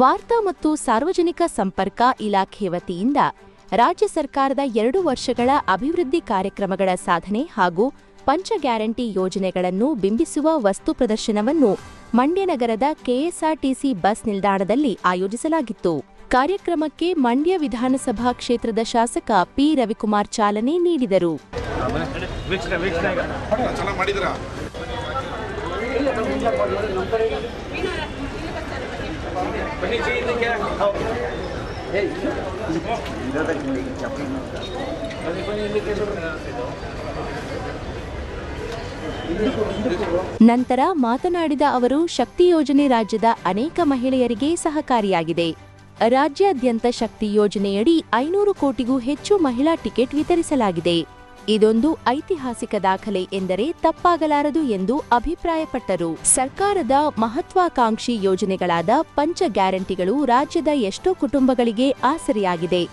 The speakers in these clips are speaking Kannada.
ವಾರ್ತಾ ಮತ್ತು ಸಾರ್ವಜನಿಕ ಸಂಪರ್ಕ ಇಲಾಖೆ ವತಿಯಿಂದ ರಾಜ್ಯ ಸರ್ಕಾರದ ಎರಡು ವರ್ಷಗಳ ಅಭಿವೃದ್ಧಿ ಕಾರ್ಯಕ್ರಮಗಳ ಸಾಧನೆ ಹಾಗೂ ಪಂಚ ಗ್ಯಾರಂಟಿ ಯೋಜನೆಗಳನ್ನು ಬಿಂಬಿಸುವ ವಸ್ತು ಪ್ರದರ್ಶನವನ್ನು ಮಂಡ್ಯ ನಗರದ ಕೆಎಸ್ಆರ್ಟಿಸಿ ಬಸ್ ನಿಲ್ದಾಣದಲ್ಲಿ ಆಯೋಜಿಸಲಾಗಿತ್ತು. ಕಾರ್ಯಕ್ರಮಕ್ಕೆ ಮಂಡ್ಯ ವಿಧಾನಸಭಾ ಕ್ಷೇತ್ರದ ಶಾಸಕ ಪಿ. ರವಿಕುಮಾರ್ ಚಾಲನೆ ನೀಡಿದರು. ನಂತರ ಮಾತನಾಡಿದ ಅವರು ಶಕ್ತಿ ಯೋಜನೆ ರಾಜ್ಯದ ಅನೇಕ ಮಹಿಳೆಯರಿಗೆ ಸಹಕಾರಿಯಾಗಿದೆ. ರಾಜ್ಯಾದ್ಯಂತ ಶಕ್ತಿ ಯೋಜನೆಯಡಿ ಐನೂರು ಕೋಟಿಗೂ ಹೆಚ್ಚು ಮಹಿಳಾ ಟಿಕೆಟ್ ವಿತರಿಸಲಾಗಿದೆ. ಇದೊಂದು ಐತಿಹಾಸಿಕ ದಾಖಲೆ ಎಂದರೆ ತಪ್ಪಾಗಲಾರದು ಎಂದು ಅಭಿಪ್ರಾಯಪಟ್ಟರು. ಸರ್ಕಾರದ ಮಹತ್ವಾಕಾಂಕ್ಷಿ ಯೋಜನೆಗಳಾದ ಪಂಚ ಗ್ಯಾರಂಟಿಗಳು ರಾಜ್ಯದ ಎಷ್ಟೋ ಕುಟುಂಬಗಳಿಗೆ ಆಸರೆಯಾಗಿದೆ.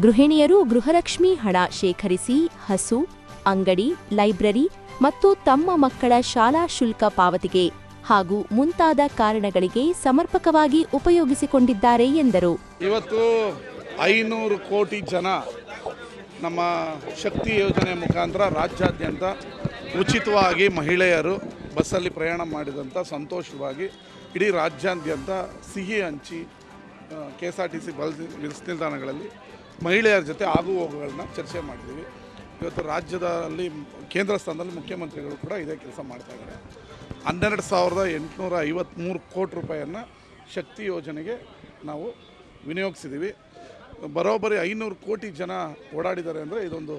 ಗೃಹಿಣಿಯರು ಗೃಹಲಕ್ಷ್ಮಿ ಹಣ ಶೇಖರಿಸಿ, ಹಸು, ಅಂಗಡಿ, ಲೈಬ್ರರಿ ಮತ್ತು ತಮ್ಮ ಮಕ್ಕಳ ಶಾಲಾ ಶುಲ್ಕ ಪಾವತಿಗೆ ಹಾಗೂ ಮುಂತಾದ ಕಾರಣಗಳಿಗೆ ಸಮರ್ಪಕವಾಗಿ ಉಪಯೋಗಿಸಿಕೊಂಡಿದ್ದಾರೆ ಎಂದರು. ಇವತ್ತು ಐನೂರು ಕೋಟಿ ಜನ ನಮ್ಮ ಶಕ್ತಿ ಯೋಜನೆ ಮುಖಾಂತರ ರಾಜ್ಯಾದ್ಯಂತ ಉಚಿತವಾಗಿ ಮಹಿಳೆಯರು ಬಸ್ಸಲ್ಲಿ ಪ್ರಯಾಣ ಮಾಡಿದಂಥ ಸಂತೋಷವಾಗಿ ಇಡೀ ರಾಜ್ಯಾದ್ಯಂತ ಸಿಹಿ ಹಂಚಿ K S R T C bus bus ನಿಲ್ದಾಣಗಳಲ್ಲಿ ಮಹಿಳೆಯರ ಜೊತೆ ಆಗು ಹೋಗುಗಳನ್ನ ಚರ್ಚೆ ಮಾಡಿದ್ದೀವಿ ಇವತ್ತು ರಾಜ್ಯದಲ್ಲಿ ಕೇಂದ್ರ ಸ್ಥಾನದಲ್ಲಿ ಮುಖ್ಯಮಂತ್ರಿಗಳು ಕೂಡ ಇದೇ ಕೆಲಸ ಮಾಡ್ತಾಯಿದ್ದಾರೆ ಹನ್ನೆರಡು ಸಾವಿರದ ಎಂಟುನೂರ ಐವತ್ತ್ಮೂರು ಕೋಟಿ ರೂಪಾಯಿಯನ್ನು ಶಕ್ತಿ ಯೋಜನೆಗೆ ನಾವು ವಿನಿಯೋಗಿಸಿದ್ದೀವಿ. ಬರೋಬ್ಬರಿ ಐನೂರು ಕೋಟಿ ಜನ ಓಡಾಡಿದ್ದಾರೆ ಅಂದರೆ ಇದೊಂದು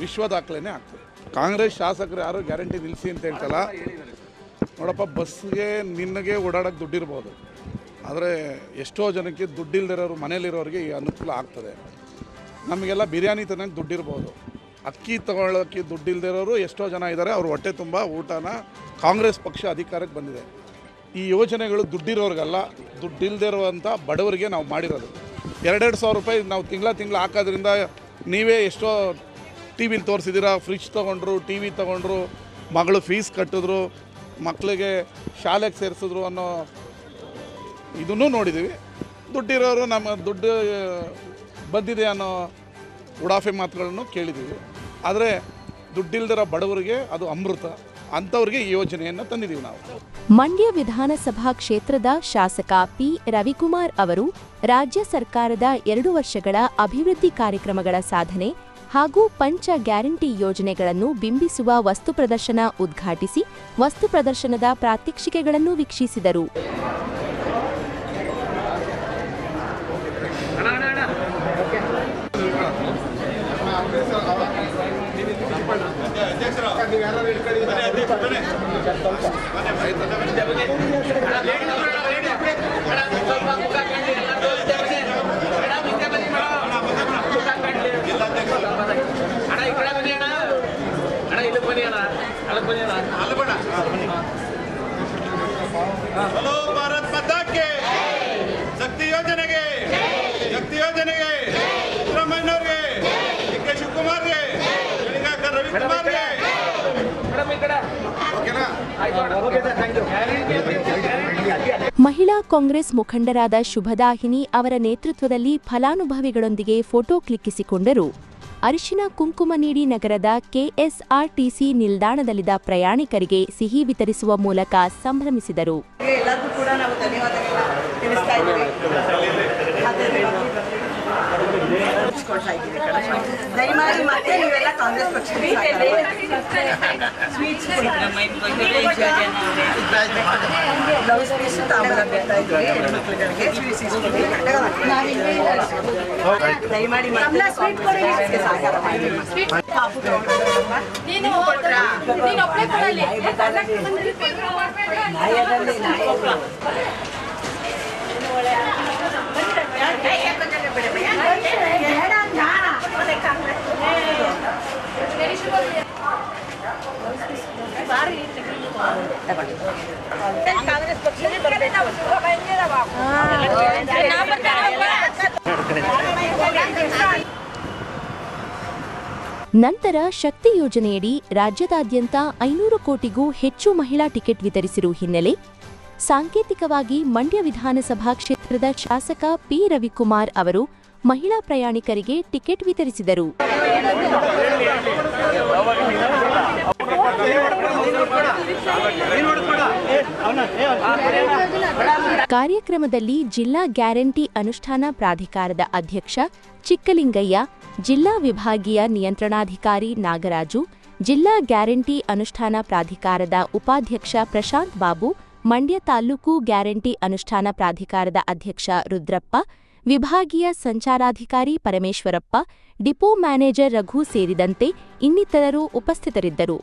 ವಿಶ್ವ ದಾಖಲೆನೇ ಆಗ್ತದೆ. ಕಾಂಗ್ರೆಸ್ ಶಾಸಕರು ಯಾರು ಗ್ಯಾರಂಟಿ ನಿಲ್ಲಿಸಿ ಅಂತ ಹೇಳ್ತಲ್ಲ, ನೋಡಪ್ಪ, ಬಸ್ಗೆ ನಿನಗೆ ಓಡಾಡೋಕ್ಕೆ ದುಡ್ಡಿರ್ಬೋದು. ಆದರೆ ಎಷ್ಟೋ ಜನಕ್ಕೆ ದುಡ್ಡಿಲ್ದಿರೋರು ಮನೇಲಿರೋರಿಗೆ ಈ ಅನುಕೂಲ ಆಗ್ತದೆ. ನಮಗೆಲ್ಲ ಬಿರಿಯಾನಿ ತಿನ್ನೋಕ್ಕೆ ದುಡ್ಡಿರ್ಬೋದು. ಅಕ್ಕಿ ತಗೊಳ್ಳೋಕ್ಕೆ ದುಡ್ಡಿಲ್ದಿರೋರು ಎಷ್ಟೋ ಜನ ಇದ್ದಾರೆ, ಅವ್ರ ಹೊಟ್ಟೆ ತುಂಬ ಊಟನ ಕಾಂಗ್ರೆಸ್ ಪಕ್ಷ ಅಧಿಕಾರಕ್ಕೆ ಬಂದಿದೆ. ಈ ಯೋಜನೆಗಳು ದುಡ್ಡಿರೋರಿಗಲ್ಲ ದುಡ್ಡಿಲ್ದಿರುವಂಥ ಬಡವರಿಗೆ ನಾವು ಮಾಡಿರೋದು. ಎರಡೆರಡು ಸಾವಿರ ರೂಪಾಯಿ ನಾವು ತಿಂಗಳ ತಿಂಗಳ ಹಾಕೋದ್ರಿಂದ ನೀವೇ ಎಷ್ಟೋ ಟಿ ವಿಲಿ ತೋರಿಸಿದ್ದೀರಾ ಫ್ರಿಜ್ ತೊಗೊಂಡ್ರು ಟಿ ವಿ ತೊಗೊಂಡ್ರು, ಮಗಳು ಫೀಸ್ ಕಟ್ಟಿದ್ರು ಮಕ್ಕಳಿಗೆ ಶಾಲೆಗೆ ಸೇರಿಸಿದ್ರು ಅನ್ನೋ ಇದನ್ನೂ ನೋಡಿದ್ದೀವಿ. ದುಡ್ಡಿರೋರು ನಮ್ಮ ದುಡ್ಡು ಬಂದಿದೆ ಅನ್ನೋ ಉಡಾಫೆ ಮಾತುಗಳನ್ನು ಕೇಳಿದ್ದೀವಿ. ಆದರೆ ದುಡ್ಡಿಲ್ದಿರೋ ಬಡವರಿಗೆ ಅದು ಅಮೃತ. ಅಂಥವ್ರಿಗೆ ಈ ಯೋಜನೆಯನ್ನು ತಂದಿದ್ದೀವಿ ನಾವು. ಮಂಡ್ಯ ವಿಧಾನಸಭಾ ಕ್ಷೇತ್ರದ ಶಾಸಕ ಪಿ ರವಿಕುಮಾರ್ ಅವರು ರಾಜ್ಯ ಸರ್ಕಾರದ ಎರಡು ವರ್ಷಗಳ ಅಭಿವೃದ್ಧಿ ಕಾರ್ಯಕ್ರಮಗಳ ಸಾಧನೆ ಹಾಗೂ ಪಂಚ ಗ್ಯಾರಂಟಿ ಯೋಜನೆಗಳನ್ನು ಬಿಂಬಿಸುವ ವಸ್ತು ಪ್ರದರ್ಶನ ಉದ್ಘಾಟಿಸಿ ವಸ್ತು ಪ್ರದರ್ಶನದ ಪ್ರಾತ್ಯಕ್ಷಿಕೆಗಳನ್ನು ವೀಕ್ಷಿಸಿದರು. ಹಲೋ ಭಾರತ್ ಮಾತಾ ಕೆ ಶಕ್ತಿ ಯೋಜನೆಗೆ ಶಕ್ತಿ ಯೋಜನೆಗೆ ಸಿದ್ದರಾಮಯ್ಯನವ್ರಿಗೆ ಡಿ ಕೆ ಶಿವಕುಮಾರ್ಗೆ ಗಣಿಗಾಕರ್ ರವಿಕುಮಾರ್ಗೆ ಮೇಡಮ್ ಈ ಕಡೆ ಓಕೆನಾ ಮಹಿಳಾ ಕಾಂಗ್ರೆಸ್ ಮುಖಂಡರಾದ ಶುಭದಾಹಿನಿ ಅವರ ನೇತೃತ್ವದಲ್ಲಿ ಫಲಾನುಭವಿಗಳೊಂದಿಗೆ ಫೋಟೋ ಕ್ಲಿಕ್ಕಿಸಿಕೊಂಡರು. ಅರಿಶಿನ ಕುಂಕುಮ ನೀಡಿ ನಗರದ ಕೆಎಸ್ಆರ್ಟಿಸಿ ನಿಲ್ದಾಣದಲ್ಲಿದ್ದ ಪ್ರಯಾಣಿಕರಿಗೆ ಸಿಹಿ ವಿತರಿಸುವ ಮೂಲಕ ಸಂಭ್ರಮಿಸಿದರು. ಕೊಡ್ತಾ ಇದ್ದೀವಿ ದಯಮಾಡಿ ಮತ್ತೆ ನೀವೆಲ್ಲ ಕಾಂಗ್ರೆಸ್ ಪಕ್ಷಕ್ಕೆ ಸ್ವೀಟ್ಸ್ ಬ್ಲೌಸ್ ಪೀಸ್ ತಾಂಬೂಲ ಕೊಡ್ತಾ ಇದ್ದೀವಿ ಹೆಣ್ಮಕ್ಳುಗಳಿಗೆ ಸ್ವೀಟ್ಸ್ ಇಸ್ತೀವಿ ದಯಮಾಡಿ ಮತ್ತೆ ಸ್ವೀಟ್ ಸಹಕಾರ ಮಾಡಿ ಪಾಪು ತಗೊಂಡ್ಬಂದ್ರಮ್ಮ. ನೀವು ಕೊಟ್ರಾ? ನಾಯದಲ್ಲಿ ನಾಯಿ. ನಂತರ ಶಕ್ತಿ ಯೋಜನೆಯಡಿ ರಾಜ್ಯದಾದ್ಯಂತ ಐನೂರು ಕೋಟಿಗೂ ಹೆಚ್ಚು ಮಹಿಳಾ ಟಿಕೆಟ್ ವಿತರಿಸಿರುವ ಹಿನ್ನೆಲೆ ಸಾಂಕೇತಿಕವಾಗಿ ಮಂಡ್ಯ ವಿಧಾನಸಭಾ ಕ್ಷೇತ್ರದ ಶಾಸಕ ಪಿ. ರವಿಕುಮಾರ್ ಅವರು ಮಹಿಳಾ ಪ್ರಯಾಣಿಕರಿಗೆ ಟಿಕೆಟ್ ವಿತರಿಸಿದರು. ಕಾರ್ಯಕ್ರಮದಲ್ಲಿ ಜಿಲ್ಲಾ ಗ್ಯಾರಂಟಿ ಅನುಷ್ಠಾನ ಪ್ರಾಧಿಕಾರದ ಅಧ್ಯಕ್ಷ ಚಿಕ್ಕಲಿಂಗಯ್ಯ, ಜಿಲ್ಲಾ ವಿಭಾಗೀಯ ನಿಯಂತ್ರಣಾಧಿಕಾರಿ ನಾಗರಾಜು, ಜಿಲ್ಲಾ ಗ್ಯಾರಂಟಿ ಅನುಷ್ಠಾನ ಪ್ರಾಧಿಕಾರದ ಉಪಾಧ್ಯಕ್ಷ ಪ್ರಶಾಂತ್ ಬಾಬು ಮಂಡ್ಯ ತಾಲೂಕು ಗ್ಯಾರಂಟಿ ಅನುಷ್ಠಾನ ಪ್ರಾಧಿಕಾರದ ಅಧ್ಯಕ್ಷ ರುದ್ರಪ್ಪ, ವಿಭಾಗೀಯ ಸಂಚಾರಾಧಿಕಾರಿ ಪರಮೇಶ್ವರಪ್ಪ, ಡಿಪೋ ಮ್ಯಾನೇಜರ್ ರಘು ಸೇರಿದಂತೆ ಇನ್ನಿತರರು ಉಪಸ್ಥಿತರಿದ್ದರು.